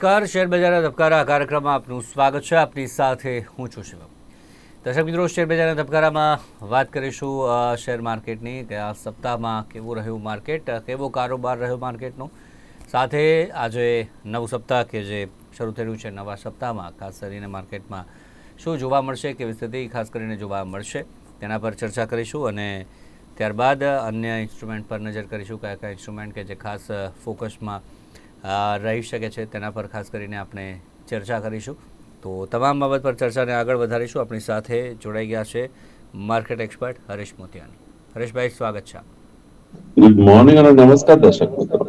નમસ્કાર, શેર બજારના ધબકારા કાર્યક્રમમાં આપનું સ્વાગત છે. આપની સાથે હું છું શિવમ. દર્શક મિત્રો, શેર બજારના ધબકારામાં વાત કરીશું શેર માર્કેટની કે આ સપ્તાહમાં કેવું રહ્યું માર્કેટ કેવો કારોબાર રહ્યો માર્કેટનો. સાથે આજે નવું સપ્તાહ કે જે શરૂ થયેલું છે નવા સપ્તાહમાં, ખાસ કરીને માર્કેટમાં શું જોવા મળશે, કેવી સ્થિતિ, ખાસ કરીને જોવા મળશે, તેના પર ચર્ચા કરીશું અને ત્યારબાદ અન્ય ઇન્સ્ટ્રુમેન્ટ પર નજર કરીશું, કયા કયા ઇન્સ્ટ્રુમેન્ટ કે જે ખાસ ફોકસમાં રહી શકે છે તેના પર ખાસ કરીને આપણે ચર્ચા કરીશું. તો તમામ બાબત પર ચર્ચાને આગળ વધારીશું. આપણી સાથે જોડાઈ ગયા છે માર્કેટ એક્સપર્ટ હરેશ મોતિયાની. હરેશભાઈ સ્વાગત છે. ગુડ મોર્નિંગ અને નમસ્કાર દર્શક મિત્રો.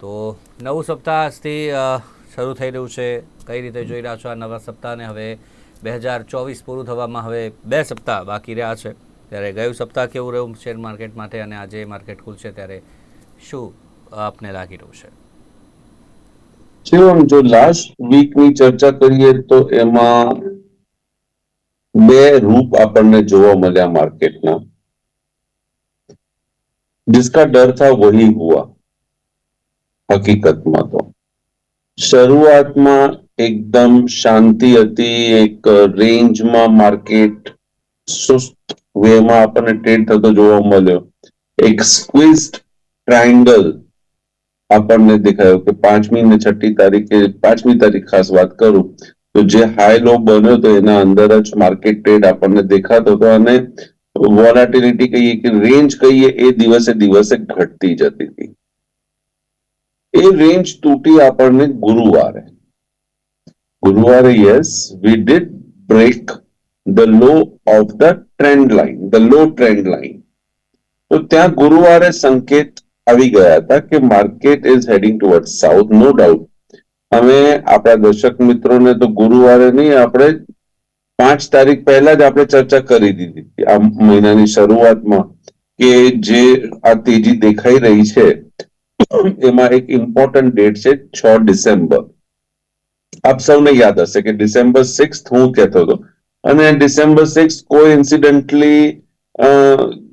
તો નવું સપ્તાહ આજથી શરૂ થઈ રહ્યું છે. કઈ રીતે જોઈ રહ્યા છો આ નવા સપ્તાહને? હવે બે હજાર ચોવીસ પૂરું થવામાં હવે બે સપ્તાહ બાકી રહ્યા છે. ત્યારે ગયું સપ્તાહ કેવું રહ્યું શેર માર્કેટ માટે? અને આજે માર્કેટ ખુલશે ત્યારે શું આપને લાગી રહ્યું છે? શિવમ જો લાસ્ટ વીકની ચર્ચા કરીએ તો એમાં બે રૂપ આપણને જોવા મળ્યા માર્કેટના. જિસકા ડર થા વહી હુઆ હકીકતમાં તો. શરૂઆતમાં એકદમ શાંતિ હતી, એક રેન્જમાં માર્કેટ સુસ્ત વેમાં આપણને ટ્રેડ થતો જોવા મળ્યો. એક સ્ક્વિઝ ટ્રાયંગલ આપણને દેખાયો કે પાંચમી ને છઠ્ઠી તારીખે પાંચમી તારીખ ખાસ વાત કરું તો જે હાઈ લો બન્યો તો એના અંદર જ માર્કેટ ટ્રેડ આપણને દેખાતો હતો અને વોલાટિલિટી કહીએ કે રેન્જ કહીએ એ દિવસે દિવસે ઘટતી જતી હતી એ રેન્જ તૂટી આપણને ગુરુવારે ગુરુવારે yes we did break the low of the trend line the low trend line તો ત્યાં ગુરુવારે સંકેત આવી ગયા હતા કે market is heading toward south no doubt અમે આપણા દર્શક મિત્રોને તો ગુરુવારે નહીં, આપણે પાંચ તારીખ પહેલા જ આપણે ચર્ચા કરી દીધી હતી. આ મહિનાની શરૂઆતમાં કે જે આ તેજી દેખાઈ રહી છે, એમાં એક ઇમ્પોર્ટન્ટ ડેટ છે છ ડિસેમ્બર. આપ સૌને યાદ હશે કે ડિસેમ્બર સિક્સ હું કહેતો હતો. અને ડિસેમ્બર સિક્સ કોઈ ઇન્સિડન્ટલી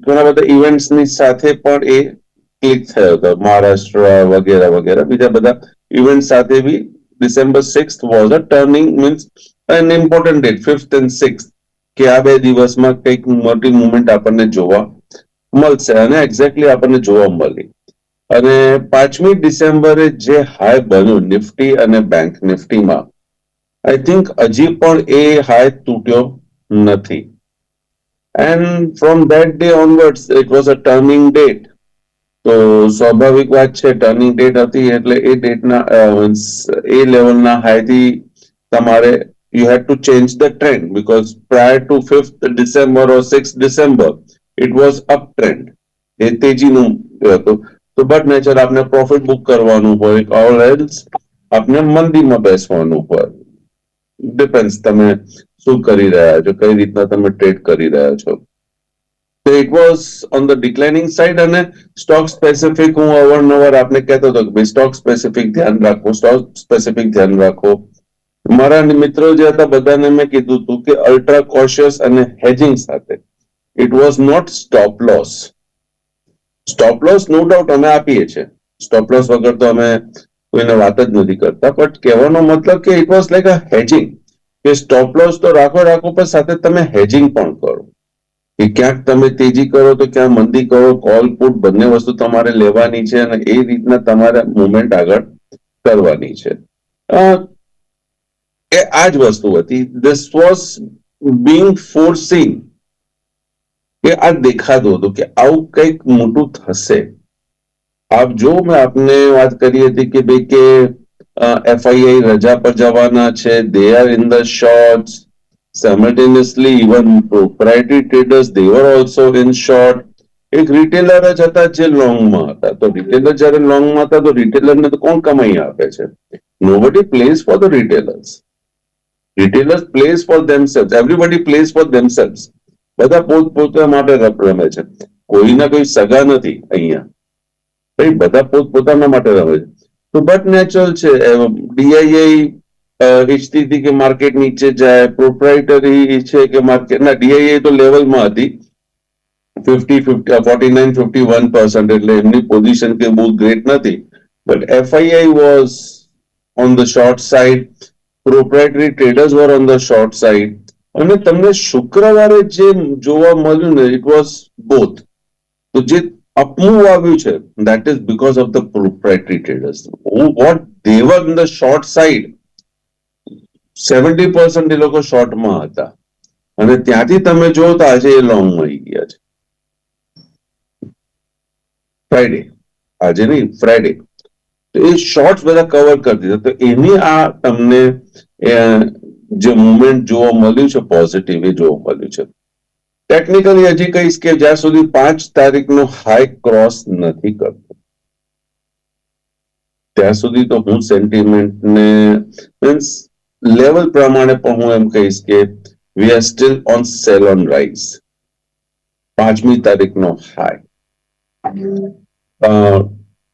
ઘણા બધા ઇવેન્ટ્સની સાથે પણ એ ક્લિક થયો હતો મહારાષ્ટ્ર વગેરે વગેરે. બીજા બધા ઇવેન્ટ સાથે be December six was a turning means an important date fifth and six કે આ બે દિવસમાં કંઈક મોટી મુવમેન્ટ આપણને જોવા મળશે અને એક્ઝેક્ટલી આપણને જોવા મળી. અને પાંચમી ડિસેમ્બરે જે હાઈ બન્યું નિફ્ટી અને બેંક નિફ્ટીમાં આઈ થિંક હજી પણ એ હાઈ તૂટ્યો નથી. And from that day onwards it was a turning date તો સ્વાભાવિક વાત છે ટર્નિંગ ડેટ હતી એટલે એ ડેટના એ લેવલના હાઈથી તમારે you had to change the trend because prior to fifth December or six December it was up trend એ તેજીનું હતું. તો બટ નેચર આપને પ્રોફિટ બુક કરવાનું હોય ઓર એલ્સ આપને મંદીમાં બેસવાનું હોય. ડિપેન્ડ તમે શું કરી રહ્યા છો, કઈ રીતના તમે ટ્રેડ કરી રહ્યા છો. તો it was on the declining side અને સ્ટોક સ્પેસિફિક હું અવારનવાર આપને કહેતો હતો કે ભાઈ સ્ટોક સ્પેસિફિક ધ્યાન રાખો સ્ટોક સ્પેસિફિક ધ્યાન રાખો. મારા મિત્રો જે હતા બધાને મેં કીધું હતું કે અલ્ટ્રા કોશિયસ અને હેજિંગ સાથે. It was not stop loss stop loss no doubt અમે આપીએ છીએ. સ્ટોપ લોસ વગર તો અમે કોઈને વાત જ નથી કરતા. બટ કહેવાનો મતલબ કે it was like a hedging કે સ્ટોપ લોસ તો રાખો રાખો, પણ સાથે તમે હેજિંગ પણ કરો. કે ક્યાંક તમે તેજી કરો તો ક્યાં મંદી કરો કોલ પુટ બંને વસ્તુ તમારે લેવાની છે અને એ રીતના તમારે મુવમેન્ટ આગળ કરવાની છે. એ આ જ વસ્તુ હતી. ધીસ વોઝ બિંગ ફોર્સિંગ કે આ દેખાતું હતું કે આવું કંઈક મોટું થશે. આપ જો મેં આપને વાત કરી હતી કે ભાઈ કે એફઆઈઆઈ રજા પર જવાના છે they are in the shorts simultaneously even proprietary traders they were also in એક રિટેલર જ હતા જે લોંગમાં હતા તો રિટેલર જ્યારે લોંગમાં હતા તો રિટેલરને તો કોણ કમાઈ આપે છે nobody plays for the retailers retailers plays for themselves everybody plays for themselves બધા પોત પોતા માટે રમે છે કોઈના કોઈ સગા નથી અહીંયા ભાઈ બધા પોત પોતાના માટે રમે છે તો બટ નેચરલ છે ડીઆઈઆઈ હતી કે માર્કેટ નીચે જાય પ્રોપ્રાઇટરી છે કે માર્કેટ ના ડીઆઈઆઈ તો લેવલમાં હતી. Fifty fifty forty nine fifty one percent એટલે એમની પોઝિશન કે બહુ ગ્રેટ નથી. But FII was on the short side. Proprietary traders were on the short side. અને તમને શુક્રવારે જે જોવા મળ્યું ને ઇટ વોઝ બોથ તો જે અપમૂવ આવ્યું છે that is because of the proprietary traders what they were in the short side seventy percent એ લોકો શોર્ટમાં હતા. અને ત્યાંથી તમે જોતા આજે એ લોંગમાં આવી ગયા છે. ફ્રાઈડે આજે નહીં ફ્રાઈડે તો એ શોર્ટ્સ બધા કવર કરી દીધા. તો એની આ તમને જે મુવમેન્ટ જોવા મળ્યું છે પોઝિટિવ એ જોવા મળ્યું છે. ટેકનિકલી હજી કહીશ કે જ્યાં સુધી પાંચ તારીખનો હાઈ ક્રોસ નથી કરતો. ત્યાં સુધી તો હું સેન્ટિમેન્ટને મીન્સ લેવલ પ્રમાણે પણ હું એમ કહીશ કે we are still on sell on rise પાંચમી તારીખનો હાઈ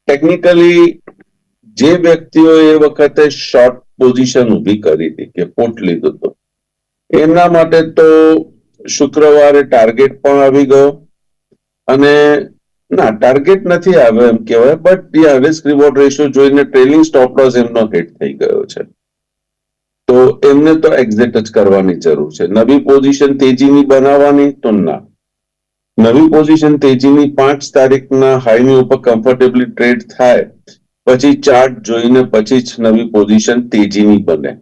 ટેકનિકલી જે વ્યક્તિઓ એ વખતે શોર્ટ પોઝિશન ઊભી કરી હતી કે પોટ લીધું હતું, એમના માટે તો શુક્રવારે ટાર્ગેટ પણ આવી ગયો અને ના ટાર્ગેટ નથી આવ્યો એમ કહેવાય but yeah risk reward ratio જોઈને ટ્રેલિંગ સ્ટોપ લોસ એમનો હિટ થઈ ગયો છે. તો એમને તો એક્ઝેક્ટ જ કરવાની જરૂર છે. નવી પોઝિશન તેજીની બનાવવાની તો ના. નવી પોઝિશન તેજીની પાંચ તારીખના હાઈની ઉપર કમ્ફર્ટેબલી ટ્રેડ થાય, પછી ચાર્ટ જોઈને પછી જ નવી પોઝિશન તેજીની બને.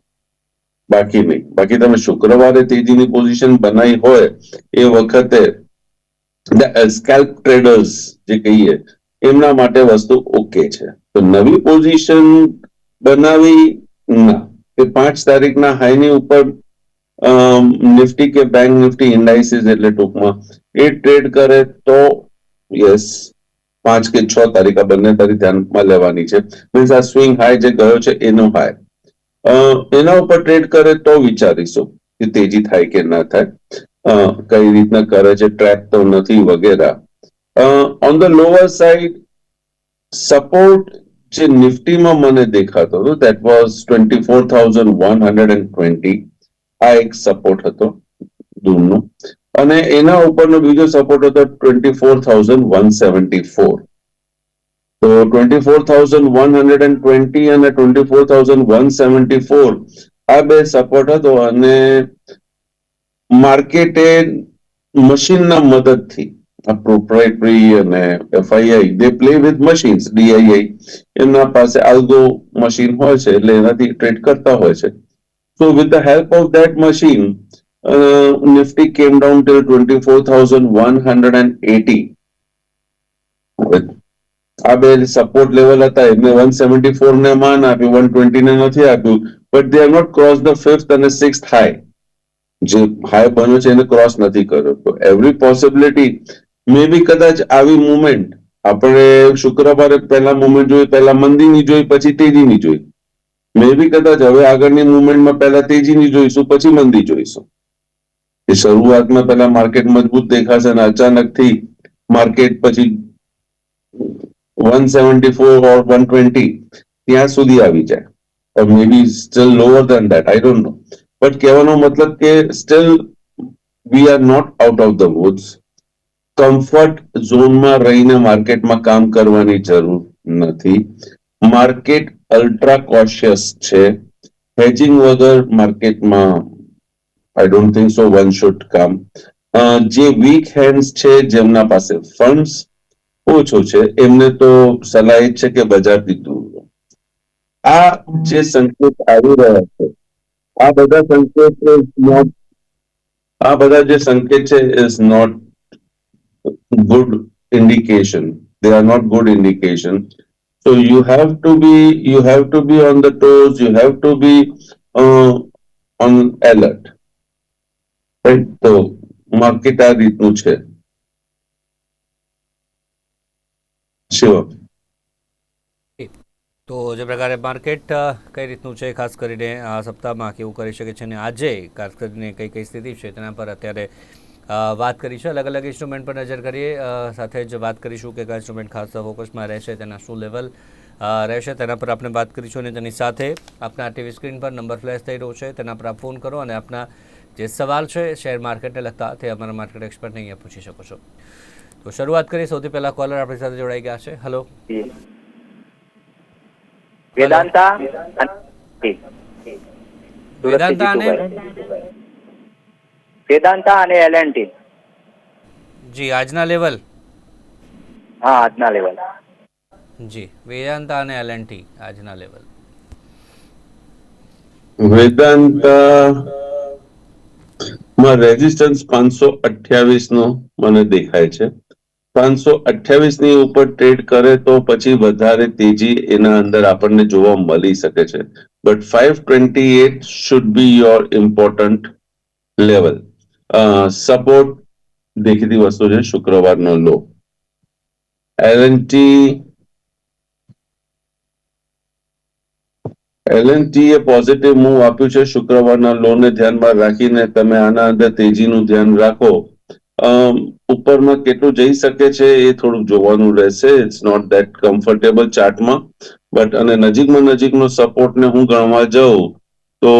બાકી નહીં. બાકી તમે શુક્રવારે તેજીની પોઝિશન બનાવી હોય, એ વખતે સ્કેલ્પ ટ્રેડર્સ જે કહીએ, એમના માટે વસ્તુ ઓકે છે. તો નવી પોઝિશન બનાવી ના. કે પાંચ તારીખના હાઈની ઉપર નિફ્ટી કે બેંક નિફ્ટી ઇન્ડાઇસીસ એટલે ટૂંકમાં, એ ટ્રેડ કરે તો, યસ, પાંચ કે છ તારીખ આ બંને તારીખ ધ્યાનમાં લેવાની છે. મીન્સ આ સ્વિંગ હાઈ જે ગયો છે, એનો હાઈ એના ઉપર ટ્રેડ કરે તો વિચારીશું કે તેજી થાય કે ના થાય. કઈ રીતના કરે છે, ટ્રેક તો નથી વગેરે. On the lower side support જે નિફ્ટીમાં મને દેખાતો હતો that was twenty four thousand one hundred and twenty આ એક સપોર્ટ હતો દૂરનો અને એના ઉપરનો બીજો સપોર્ટ હતો twenty four thousand one seventy four તો twenty four thousand one hundred and twenty અને twenty four thousand one seventy four આ બે સપોર્ટ હતો અને માર્કેટે મશીનના મદદથી પ્રોપ્રાઇટરી અને FII they play with machines DII એમના પાસે આલ્ગો મશીન હોય છે, એટલે એનાથી ટ્રેડ કરતા હોય છે. That machine Nifty came down till twenty four thousand one hundred and eighty આ બે સપોર્ટ લેવલ હતા. એમને વન સેવન્ટી ફોર ને માન આપ્યું વન ટ્વેન્ટી ને નથી આપ્યું. But they have not cross the fifth અને સિક્સ હાઈ જે હાઈ બન્યો છે, એને ક્રોસ નથી કર્યો. તો એવરી પોસિબિલિટી મે બી કદાચ આવી મુવમેન્ટ આપણે શુક્રવારે પહેલા મુવમેન્ટ જોઈ પહેલા મંદીની જોઈ પછી તેજીની જોઈ મે બી કદાચ હવે આગળની મુવમેન્ટમાં પહેલા તેજીની જોઈશું, પછી મંદી જોઈશું. એ શરૂઆતમાં પહેલા માર્કેટ મજબૂત દેખાશે અને અચાનકથી માર્કેટ પછી one seventy four or one twenty ત્યાં સુધી આવી જાય. May be still lower than that I don't know but કહેવાનો મતલબ કે still we are not out of the woods. Comfort ઝોનમાં રહીને માર્કેટમાં કામ કરવાની જરૂર નથી. માર્કેટ અલ્ટ્રા કોશિયસ છે. હેજિંગ વગર માર્કેટમાં I don't think so one should કામ જે વીક હેન્ડ્સ છે, જેમના પાસે ફંડ્સ ઓછો છે, એમને તો સલાહ એ છે કે બજારથી દૂર આ જે સંકેત આવી રહ્યા છે, આ બધા સંકેત આ બધા જે સંકેત છે is not good indication they are not good indication so you have to be you have to be on the toes you have to be uh, on alert right તો માર્કેટ આ રીતનું છે શ્યોર તો જે પ્રકારે market કઈ રીતનું છે ખાસ કરીને આ સપ્તાહમાં કેવું કરી શકે છે અને આજે ખાસ કરીને કઈ કઈ સ્થિતિ છે તેના પર અત્યારે વાત કરીશું અલગ અલગ ઇન્સ્ટ્રુમેન્ટ પર નજર કરીએ. સાથે જ વાત કરીશું કે કયા ઇન્સ્ટ્રુમેન્ટ ખાસ ફોકસમાં રહેશે તેના શું લેવલ રહેશે તેના પર આપણે વાત કરીશું અને તેની સાથે આપના ટીવી સ્ક્રીન પર નંબર ફ્લેશ થઈ રહ્યો છે તેના પર આપ ફોન કરો અને આપના જે સવાલ છે શેર માર્કેટને લગતા તે અમારા માર્કેટ એક્સપર્ટને અહીંયા પૂછી શકો છો. તો શરૂઆત કરીએ. સૌથી પહેલા કોલર આપણી સાથે જોડાઈ ગયા છે. હલો વેદાંતા વેદાંતા અને. વેદાંતા અને એલએનટી જી આજના લેવલ? હા આજના લેવલ. જી વેદાંતા અને એલએનટી આજના લેવલ. વેદાંતા માં રેઝિસ્ટન્સ પાંચસો અઠ્યાવીસ નો મને દેખાય છે. પાંચસો અઠ્યાવીસની ઉપર ટ્રેડ કરે તો પછી વધારે તેજી એના અંદર આપણને જોવા મળી શકે છે. But five twenty eight should be your important level support દેખીતી વસ્તુ છે, શુક્રવારનો લો. એલએનટી એલએનટી એ પોઝિટિવ મૂવ આપ્યું છે, શુક્રવારના લોને ધ્યાનમાં રાખીને તમે આના અંદર તેજીનું ધ્યાન રાખો. ઉપરમાં કેટલું જઈ શકે છે એ થોડુંક જોવાનું રહેશે. ઇટ્સ નોટ ધેટ કમ્ફર્ટેબલ ચાર્ટમાં બટ અને નજીકમાં નજીકનો સપોર્ટને હું ગણવા જાઉં, તો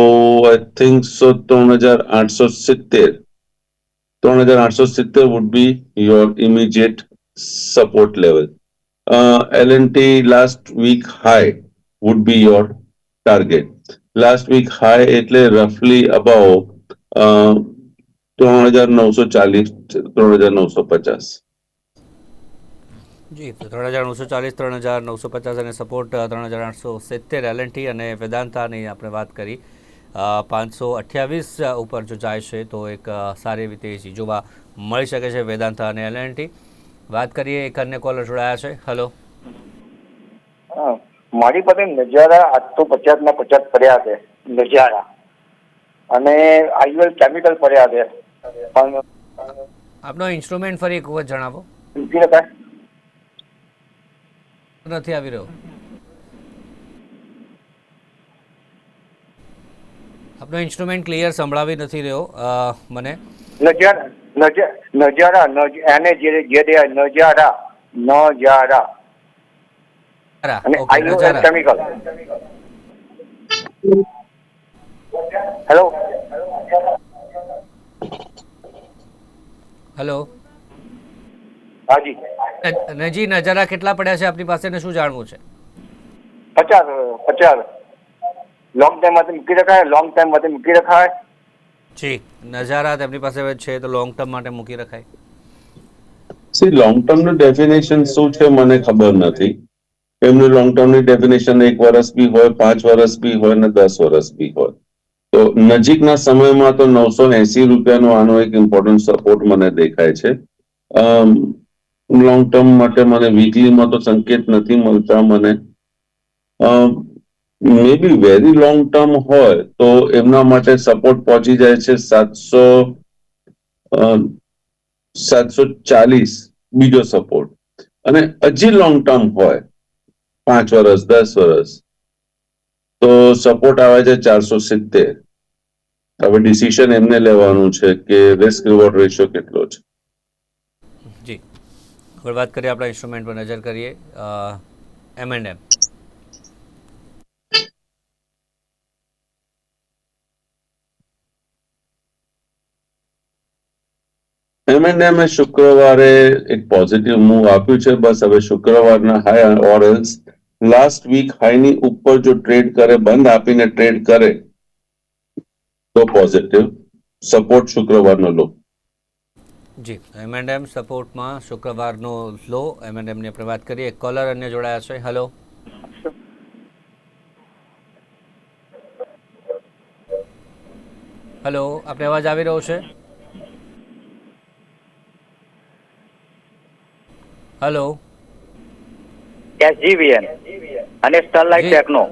આઈ થિંક સો ત્રણ હજાર આઠસો સિત્તેર. ત્રણ સિત્તેર would be your immediate support level LNT last week high would be your target last week high એટલે રફલી અબાઉ ત્રણ હજાર નવસો ચાલીસ ત્રણ હજાર નવસો પચાસ. જી ત્રણ હજાર નવસો ચાલીસ ત્રણ હજાર નવસો પચાસ અને સપોર્ટ ત્રણ હજાર આઠસો સિત્તેર એલએનટી અને વેદાંતાની આપણે વાત કરી. પાંચસો અઠ્યાવીસ ઉપર જો જાય છે તો એક સારી રીતે એસી જોવા મળી શકે છે વેદાંતા અને એલએનટી. વાત કરીએ એક અન્ય કોલર જોડાયા છે. હલો મારી પાસે નજારા આઠસો પચાસ ના પચાસ પડ્યા છે નજારા. અને આઈવલ કેમિકલ પડ્યા છે. આપનો ઇન્સ્ટ્રુમેન્ટ ફરી એક વખત જણાવો. નથી આવી રહ્યો. આપનો ઇન્સ્ટ્રુમેન્ટ ક્લિયર સંભળાવી નથી રહ્યો મને. નજારા નજારા એને જે જે દે નજારા નજારા. અને કેમિકલ. હેલો? હલો? હાજી. નજી નજારા કેટલા પડ્યા છે? આપની પાસે ને શું જાણવું છે? પચાસ પચાસ. લોંગ ટાઈમ માટે મૂકી રખાય લોંગ ટાઈમ માટે મૂકી રખાય. જી નજારા તેમની પાસે છે તો લોંગ ટર્મ માટે મૂકી રખાય. સી લોંગ ટર્મનું ડેફિનેશન શું છે મને ખબર નથી. એમનું લોંગ ટર્મની ડેફિનેશન એક વર્ષ બી હોય પાંચ વર્ષ બી હોય ને દસ વર્ષ બી હોય. તો નજીકના સમયમાં તો નવસો એસી રૂપિયાનો આનો એક ઇમ્પોર્ટન્ટ સપોર્ટ મને દેખાય છે. લોંગ ટર્મ માટે મને વીકલીમાં તો સંકેત નથી મળતા મને. May be very long term હોય, તો એમના માટે સપોર્ટ પહોંચી જાય છે સાતસો સાતસો ચાલીસ બીજો સપોર્ટ અને હજી લોંગ ટર્મ હોય, પાંચ વર્ષ દસ વર્ષ તો સપોર્ટ આવે છે ચારસો સિત્તેર. હવે ડિસિશન એમને લેવાનું છે કે રિસ્ક રિવોર્ડ રેશિયો કેટલો છે. જી. આગળ વાત કરીએ આપણા ઇન્સ્ટ્રુમેન્ટ પર, નજર કરીએ એમ એન્ડ એમ એમ એન્ડ એમ શુક્રવારે એક પોઝિટિવ મૂવ આપ્યું છે. બસ હવે શુક્રવારના હાઈ ઓરેન્સ લાસ્ટ વીક હાઈની ઉપર જો ટ્રેડ કરે, બંધ આપીને ટ્રેડ કરે, તો પોઝિટિવ સપોર્ટ શુક્રવારનો લો જી એમ એન્ડ એમ સપોર્ટમાં શુક્રવારનો લો એમ ની આપણે વાત કરીએ. કોલર અન્ય જોડાયા છે. હેલો હલો આપણે અવાજ આવી રહ્યો છે? હલો. એસજીવીએન અને સ્ટરલાઇટ. Techno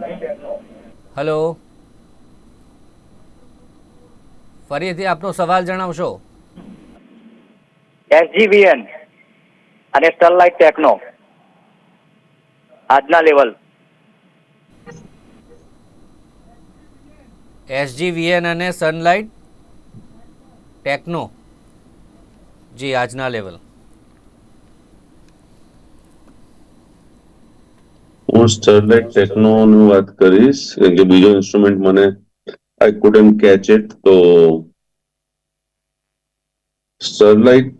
hello. ફરીથી આપનો સવાલ જણાવશો? એસજીવીએન અને સ્ટરલાઇટ ટેકનો આજના લેવલ એસજીવીએન અને સનલાઇટ ટેકનો જી આજના લેવલ સ્ટરલાઇટ ટેકનો નું વાત કરીશ કે બીજો ઇન્સ્ટ્રુમેન્ટ મને આઈ કુડન્ટ કેચ ઇટ તો સ્ટરલાઇટ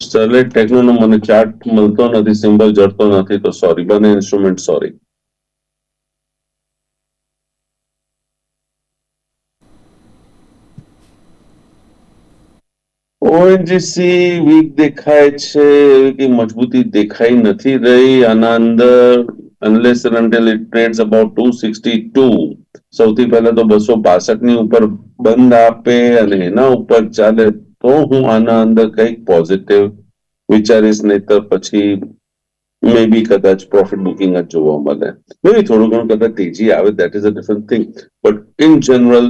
સ્ટરલાઇટ ટેકનોનો મને ચાર્ટ મળતો નથી સિમ્બલ જડતો નથી, તો સોરી બંને ઇન્સ્ટ્રુમેન્ટ સોરી ઓએનજીસી વીક દેખાય છે એવી મજબૂતી દેખાઈ નથી રહી આના અંદર unless until it trades about two sixty two સૌથી પહેલા તો બસો બાસઠની ઉપર બંધ આપે અને એના ઉપર ચાલે તો હું આના અંદર કંઈક પોઝિટિવ વિચારીશ, નહીતર પછી મે બી કદાચ પ્રોફિટ બુકિંગ જ જોવા મળે. મે બી થોડું ઘણું કદાચ તેજી આવે that is a different thing but in general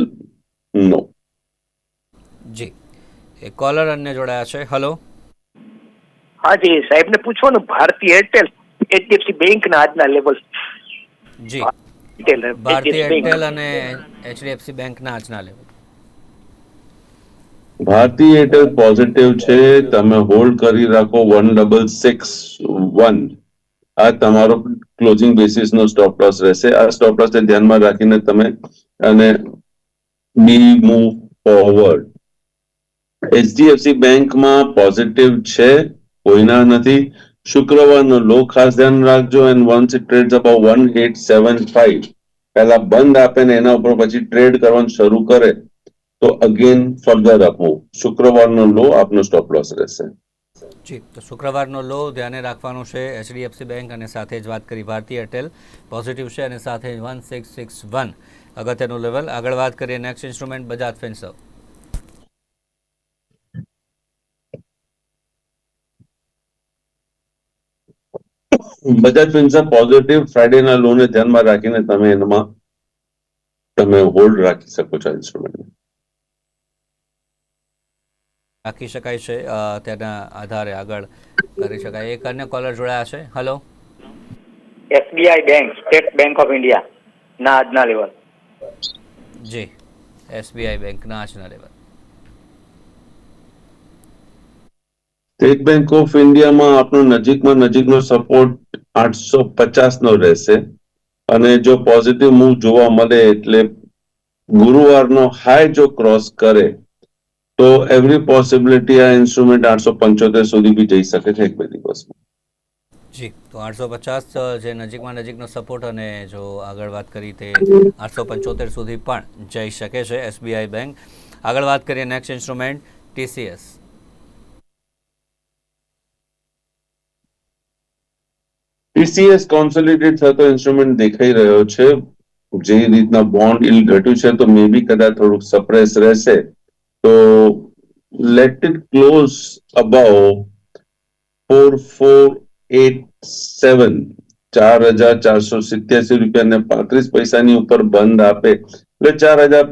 નો જી. એ કોલર અન્ય જોડાયા છે. હલો હાજી સાહેબને પૂછો ને ભારતીય એરટેલ એચડીએફસી બેંક ના આજના લેવલ જી. ભારતીય. એરટેલ અને એચડીએફસી બેંકના આજના લેવલ ભારતીય એરટેલ પોઝિટિવ છે. તમે હોલ્ડ કરી રાખો વન ડબલ સિક્સ વન આ તમારો ક્લોઝિંગ બેસિસ નો સ્ટોપ લોસ રહેશે. આ સ્ટોપ લોસ ધ્યાનમાં રાખીને તમે અને બી મૂવ ફોરવર્ડ એચડીએફસી બેંકમાં પોઝિટિવ છે, કોઈના નથી. શુક્રવારનો લો ખાસ ધ્યાન રાખજો and once it trades about one eight seven five પહેલા બંધ આપે ને એના ઉપર પછી ટ્રેડ કરવાનું શરૂ કરે, તો અગેન ફર્ધર આપવું શુક્રવારનો લો, આપનો સ્ટોપ લોસ રહેશે. જી, તો શુક્રવારનો લો ધ્યાને રાખવાનો છે એચડીએફસી બેંક અને સાથે જ વાત કરી ભારતીય એરટેલ પોઝિટિવ છે અને સાથે વન સિક્સ સિક્સ વન અગત્યનું લેવલ આગળ વાત કરીએ next instrument Bajaj Finserv Bajaj pension positive ફ્રાઇડેના લોન ધ્યાનમાં રાખીને તમે એમાં તમે હોલ્ડ રાખી શકો છો ઇન્સ્ટ્રુમેન્ટ રાખી શકાય છે તેના આધારે આગળ કરી શકાય. એક અન્ય કોલર જોડાયા છે. Hello SBI bank State Bank of India ના આજના લેવલ જી એસબીઆઈ બેંક ના આજના લેવલ સ્ટેટ બેંક ઓફ ઇન્ડિયામાં આપણો નજીકમાં નજીકનો સપોર્ટ આઠસો પચાસ નો રહેશે. અને જો પોઝિટિવ મૂવ જોવા મળે એટલે ગુરુવારનો હાઈ જો ક્રોસ કરે, તો એવરી પોસિબિલિટી આ ઇન્સ્ટ્રુમેન્ટ આઠસો પંચોતેર સુધી બી જઈ શકે છે એક બે દિવસમાં. જી, તો આઠસો પચાસ જે નજીકમાં નજીકનો સપોર્ટ અને જો આગળ વાત કરી તે આઠસો પંચોતેર સુધી પણ જઈ શકે છે એસબીઆઈ બેંક આગળ વાત કરીએ next instrument TCS TCS consolidate થતો ઇન્સ્ટ્રુમેન્ટ દેખાઈ રહ્યો છે. જે રીતના બોન્ડ ઇલ ઘટ્યું છે, તો મે બી કદાચ થોડુંક સપ્રેસ રહેશે. તો let it close about four four eight seven ચાર હજાર ચારસો સિત્યાસી રૂપિયા ને પાંત્રીસ પૈસાની ઉપર બંધ આપે. એટલે ચાર હજાર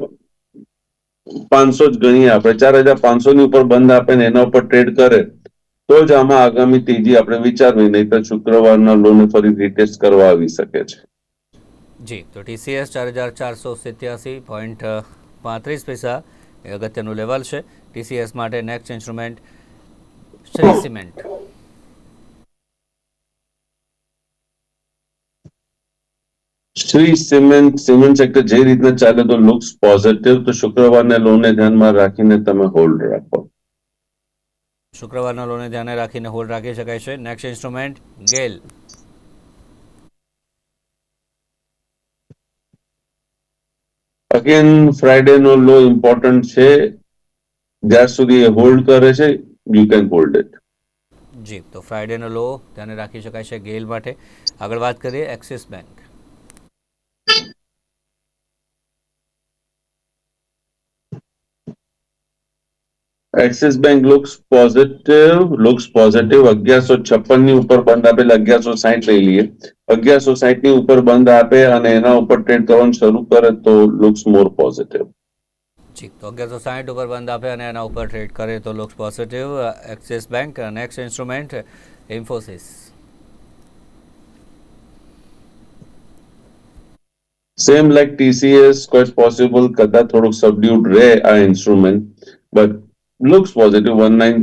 પાંચસો જ ગણીએ આપણે. ચાર હજાર પાંચસો ની ઉપર બંધ આપે ને એના ઉપર ટ્રેડ કરે. તો જ આમાં આગામી તેજી આપણે વિચારવી નહીં તો શુક્રવારના લોન ફરી રિટેસ્ટ કરવા આવી શકે છે. જી તો ટીસીએસ ચાર હજાર ચારસો સિત્યાસી પોઈન્ટ પાંત્રીસ પૈસા એ અગત્યનું લેવલ છે. ટીસીએસ માટે next instrument Shree cement. Shree cement cement sector જે રીતના ચાલે તો લુક્સ પોઝિટિવ તો શુક્રવારને લોનને ધ્યાનમાં રાખીને તમે હોલ્ડ રાખો. શુક્રવારના લોને ધ્યાને રાખીને હોલ્ડ રાખી શકાય છે. Next instrument GAIL. Again Friday નો લો ઇમ્પોર્ટન્ટ છે. જ્યાં સુધી એ હોલ્ડ કરે છે યુ કેન હોલ્ડ ઇટ જી તો ફ્રાઈડેનો લો ધ્યાને રાખી શકાય છે ગેલ માટે. આગળ વાત કરીએ Axis bank Axis bank looks positive looks positive અગિયારસો છપ્પનની ઉપર બંધ આપેલ અગિયારસો સાહીઠ લઈ લઈએ. અગિયારસો સાહીઠની ઉપર બંધ આપે અને એના ઉપર ટ્રેડ કરવાનું શરૂ કરે તો લુક્સ મોર પોઝિટિવ જી તો અગિયારસો સાહીઠ ઉપર બંધ આપે અને એના ઉપર ટ્રેડ કરે તો looks positive Axis bank next instrument Infosys same like TCS કોઈ પોસિબલ કદાચ થોડુંક સબડ્યુડ રહે આ instrument but looks positive one nine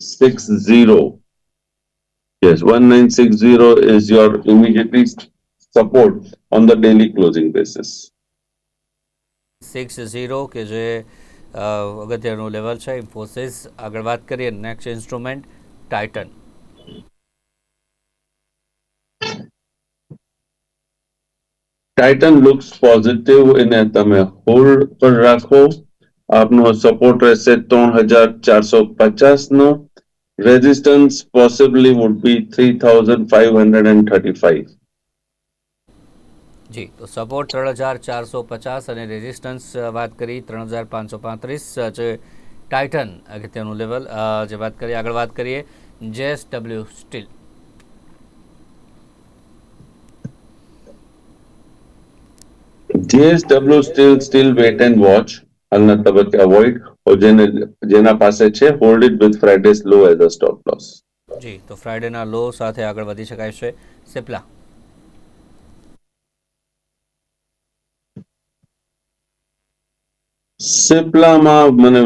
six zero your immediately support six zero daily closing basis. Support on the daily closing basis six zero કે જે અગત્યનું level છે Infosys આગળ વાત કરીએ next instrument Titan Titan looks positive એને તમે hold પર રાખો. આપનો સપોર્ટ રહેશે ત્રણ હજાર ચારસો પચાસ નો resistance possibly would be three thousand five hundred and thirty five જી તો સપોર્ટ ત્રણ હજાર ચારસો પચાસ અને રેઝિસ્ટન્સ વાત કરી ત્રણ હજાર પાંચસો પાંત્રીસ જે ટાઇટન અગત્યનું લેવલ જે વાત કરીએ આગળ વાત કરીએ JSW steel JSW steel steel wait and watch હાલના તબક્કે અવોઇડ જેને જેના પાસે છે hold it with Friday's low as a stop loss જી તો ફ્રાઇડેના લો સાથે આગળ વધી શકાય છે. સિપ્લા. સિપ્લામાં મને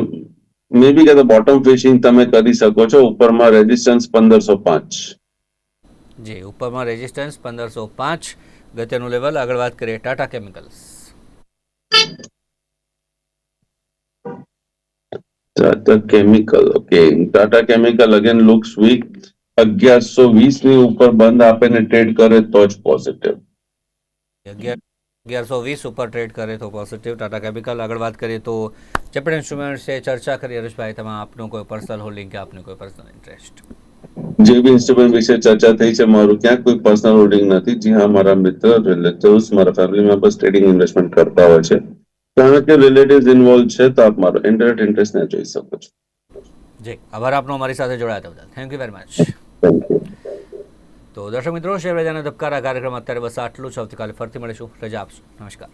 મે બી કે બોટમ ફિશિંગ તમે કરી શકો છો. ઉપરમાં રેઝિસ્ટન્સ પંદરસો પાંચ. જી ઉપરમાં રેઝિસ્ટન્સ પંદરસો પાંચ. ગત્યનું લેવલ આગળ વાત કરીએ Tata chemicals Tata chemical okay Tata chemical again looks weak અગિયારસો વીસની ઉપર બંધ આપે ને ટ્રેડ કરે તો જ પોઝિટિવ અગિયાર અગિયારસો વીસ ઉપર ટ્રેડ કરે તો પોઝિટિવ ટાટા કેમિકલ આગળ વાત કરીએ તો ચેપડ ઇન્સ્ટ્રુમેન્ટ છે ચર્ચા કરી હરેશભાઈ તેમાં આપનું કોઈ પર્સનલ હોલ્ડિંગ કે આપનું કોઈ પર્સનલ ઇન્ટરેસ્ટ જે બી ઇન્સ્ટ્રુમેન્ટ વિશે ચર્ચા થઈ છે મારું ક્યાંક કોઈ પર્સનલ હોલ્ડિંગ નથી. જી હા મારા મિત્ર રિલેટિવ્સ મારા ફેમિલી મેમ્બર્સ ટ્રેડિંગ ઇન્વેસ્ટમેન્ટ કરતા હોય છે. કારણ કે રિલેટિવ્સ ઇન્વોલ્વ છે તો આપ મારો ઇન્ટરેસ્ટ ઇન્ટરેસ્ટ ને જોઈ શકો છો. જી આભાર આપનો અમારી સાથે જોડાયા હતા બદલ. Thank you very much thank you તો દર્શક મિત્રો શેર બજારના ધબકારા કાર્યક્રમ અત્યારે બસ આટલું જ. આવતીકાલે ફરીથી મળીશું. રજા આપશું. નમસ્કાર.